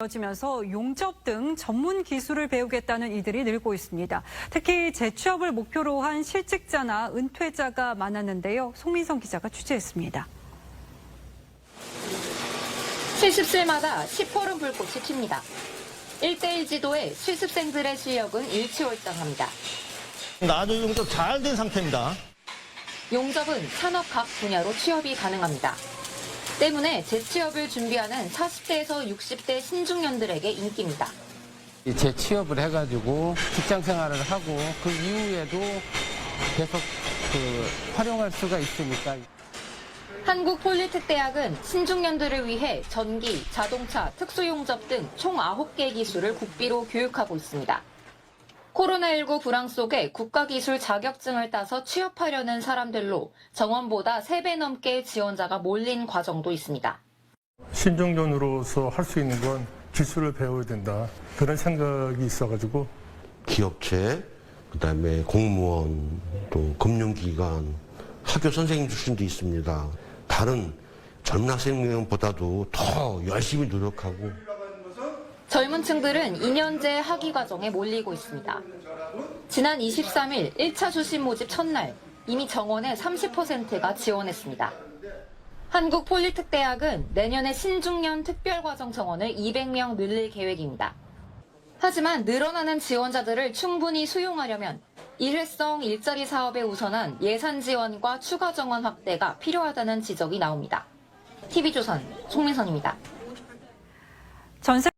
이어지면서 용접 등 전문 기술을 배우겠다는 이들이 늘고 있습니다. 특히 재취업을 목표로 한 실직자나 은퇴자가 많았는데요. 송민성 기자가 취재했습니다. 실습실마다 시퍼런 불꽃이 튑니다. 1대1 지도의 실습생들의 실력은 일치월장합니다. 아주 용접 잘 된 상태입니다. 용접은 산업 각 분야로 취업이 가능합니다. 때문에 재취업을 준비하는 40대에서 60대 신중년들에게 인기입니다. 재취업을 해가지고 직장 생활을 하고 그 이후에도 계속 그 활용할 수가 있으니까 한국폴리텍대학은 신중년들을 위해 전기, 자동차, 특수용접 등 총 9개 기술을 국비로 교육하고 있습니다. 코로나19 불황 속에 국가기술 자격증을 따서 취업하려는 사람들로 정원보다 3배 넘게 지원자가 몰린 과정도 있습니다. 신종년으로서 할 수 있는 건 기술을 배워야 된다. 그런 생각이 있어가지고 기업체, 그 다음에 공무원, 또 금융기관, 학교 선생님 출신도 있습니다. 다른 젊은 학생보다도 더 열심히 노력하고 젊은 층들은 2년제 학위 과정에 몰리고 있습니다. 지난 23일 1차 주신 모집 첫날 이미 정원의 30%가 지원했습니다. 한국폴리특대학은 내년에 신중년 특별과정 정원을 200명 늘릴 계획입니다. 하지만 늘어나는 지원자들을 충분히 수용하려면 일회성 일자리 사업에 우선한 예산 지원과 추가 정원 확대가 필요하다는 지적이 나옵니다. TV조선 송민선입니다. 전세